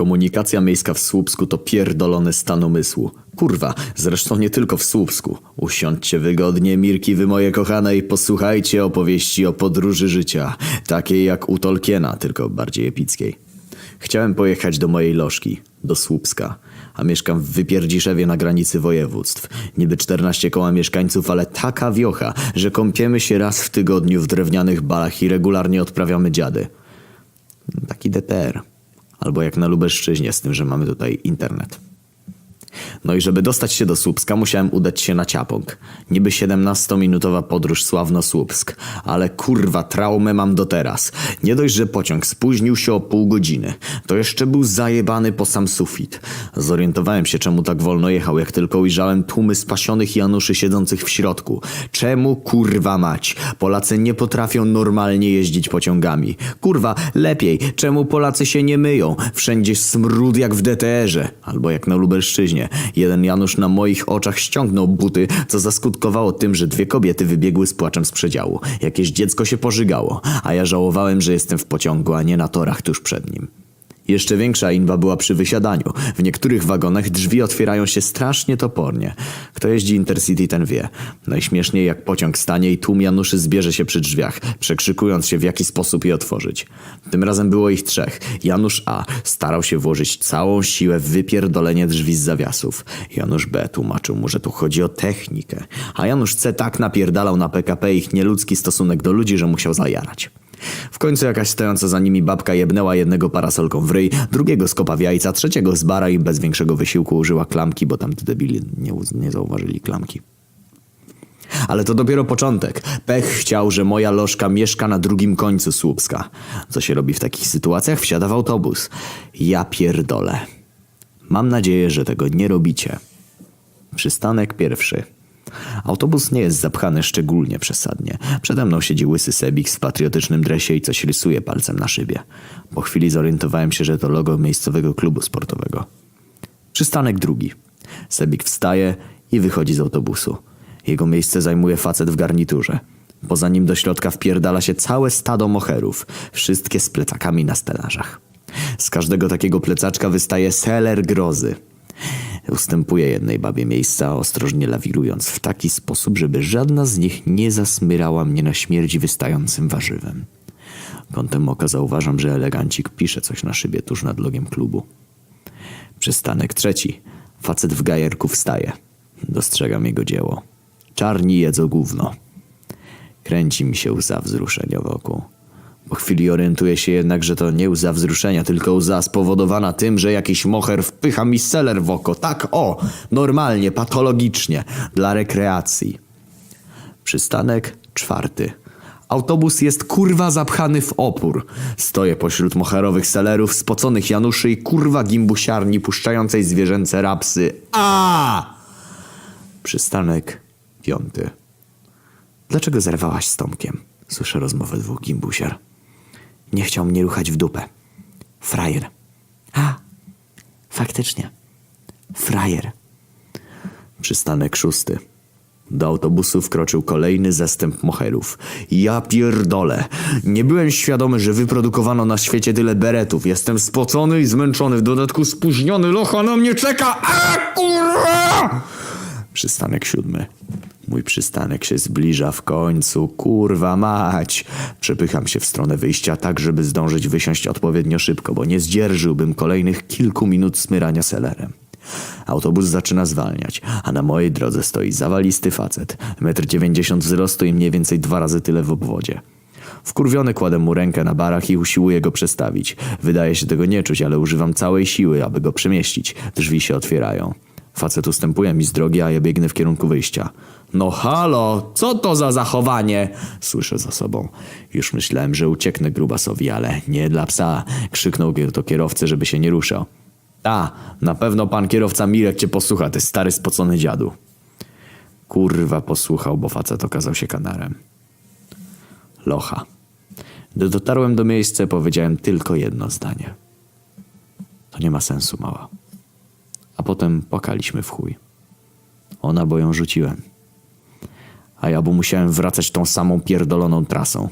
Komunikacja miejska w Słupsku to pierdolony stan umysłu. Kurwa, zresztą nie tylko w Słupsku. Usiądźcie wygodnie, Mirki, wy moje kochane, i posłuchajcie opowieści o podróży życia. Takiej jak u Tolkiena, tylko bardziej epickiej. Chciałem pojechać do mojej lożki, do Słupska, a mieszkam w Wypierdziszewie na granicy województw. Niby 14 koła mieszkańców, ale taka wiocha, że kąpiemy się raz w tygodniu w drewnianych balach i regularnie odprawiamy dziady. Taki DTR. Albo jak na Lubelszczyźnie, z tym, że mamy tutaj internet. No i żeby dostać się do Słupska, musiałem udać się na Ciapąg. Niby 17-minutowa podróż Sławno-Słupsk, ale kurwa traumę mam do teraz. Nie dość, że pociąg spóźnił się o pół godziny, to jeszcze był zajebany po sam sufit. Zorientowałem się, czemu tak wolno jechał, jak tylko ujrzałem tłumy spasionych Januszy siedzących w środku. Czemu kurwa mać? Polacy nie potrafią normalnie jeździć pociągami. Kurwa, lepiej, czemu Polacy się nie myją? Wszędzie smród jak w DTR-ze, albo jak na Lubelszczyźnie. Jeden Janusz na moich oczach ściągnął buty, co zaskutkowało tym, że dwie kobiety wybiegły z płaczem z przedziału. Jakieś dziecko się pożygało, a ja żałowałem, że jestem w pociągu, a nie na torach tuż przed nim. Jeszcze większa inwa była przy wysiadaniu. W niektórych wagonach drzwi otwierają się strasznie topornie. Kto jeździ Intercity, ten wie. Najśmieszniej jak pociąg stanie i tłum Januszy zbierze się przy drzwiach, przekrzykując się w jaki sposób je otworzyć. Tym razem było ich trzech. Janusz A starał się włożyć całą siłę w wypierdolenie drzwi z zawiasów. Janusz B tłumaczył mu, że tu chodzi o technikę. A Janusz C tak napierdalał na PKP ich nieludzki stosunek do ludzi, że musiał zajarać. W końcu jakaś stojąca za nimi babka jebnęła jednego parasolką w ryj, drugiego skopa w jajca, trzeciego z bara i bez większego wysiłku użyła klamki, bo tamty debili nie, nie zauważyli klamki. Ale to dopiero początek. Pech chciał, że moja lożka mieszka na drugim końcu Słupska. Co się robi w takich sytuacjach? Wsiada w autobus. Ja pierdolę. Mam nadzieję, że tego nie robicie. Przystanek pierwszy. Autobus nie jest zapchany szczególnie przesadnie. Przede mną siedzi łysy Sebik w patriotycznym dresie i coś rysuje palcem na szybie. Po chwili zorientowałem się, że to logo miejscowego klubu sportowego. Przystanek drugi. Sebik wstaje i wychodzi z autobusu. Jego miejsce zajmuje facet w garniturze. Poza nim do środka wpierdala się całe stado moherów, wszystkie z plecakami na stelażach. Z każdego takiego plecaczka wystaje seler grozy. Ustępuje jednej babie miejsca, ostrożnie lawirując w taki sposób, żeby żadna z nich nie zasmyrała mnie na śmierć wystającym warzywem. Kątem oka zauważam, że elegancik pisze coś na szybie tuż nad logiem klubu. Przystanek trzeci. Facet w gajerku wstaje. Dostrzegam jego dzieło. Czarni jedzą gówno. Kręci mi się łza wzruszenia wokół. Po chwili orientuję się jednak, że to nie łza wzruszenia, tylko łza spowodowana tym, że jakiś moher wpycha mi seler w oko. Tak, o, normalnie, patologicznie, dla rekreacji. Przystanek czwarty. Autobus jest kurwa zapchany w opór. Stoję pośród moherowych selerów, spoconych Januszy i kurwa gimbusiarni puszczającej zwierzęce rapsy. A! Przystanek piąty. Dlaczego zerwałaś z Tomkiem? Słyszę rozmowę dwóch gimbusiar. Nie chciał mnie ruchać w dupę. Frajer. A, faktycznie. Frajer. Przystanek szósty. Do autobusu wkroczył kolejny zastęp moherów. Ja pierdolę. Nie byłem świadomy, że wyprodukowano na świecie tyle beretów. Jestem spocony i zmęczony, w dodatku spóźniony. Locha na mnie czeka. A kurwa! Przystanek siódmy. Mój przystanek się zbliża w końcu, kurwa mać. Przepycham się w stronę wyjścia tak, żeby zdążyć wysiąść odpowiednio szybko, bo nie zdzierżyłbym kolejnych kilku minut smyrania selerem. Autobus zaczyna zwalniać, a na mojej drodze stoi zawalisty facet, 1,90 m wzrostu i mniej więcej dwa razy tyle w obwodzie. Wkurwiony kładę mu rękę na barach i usiłuję go przestawić. Wydaje się tego nie czuć, ale używam całej siły, aby go przemieścić. Drzwi się otwierają. Facet ustępuje mi z drogi, a ja biegnę w kierunku wyjścia. No halo, co to za zachowanie? Słyszę za sobą. Już myślałem, że ucieknę grubasowi, ale nie dla psa. Krzyknął do kierowcy, żeby się nie ruszał. Ta, na pewno pan kierowca Mirek cię posłucha, ty stary spocony dziadu. Kurwa posłuchał, bo facet okazał się kanarem. Locha. Gdy dotarłem do miejsca, powiedziałem tylko jedno zdanie. To nie ma sensu, mała. A potem płakaliśmy w chuj. Ona, bo ją rzuciłem. A ja, bo musiałem wracać tą samą pierdoloną trasą.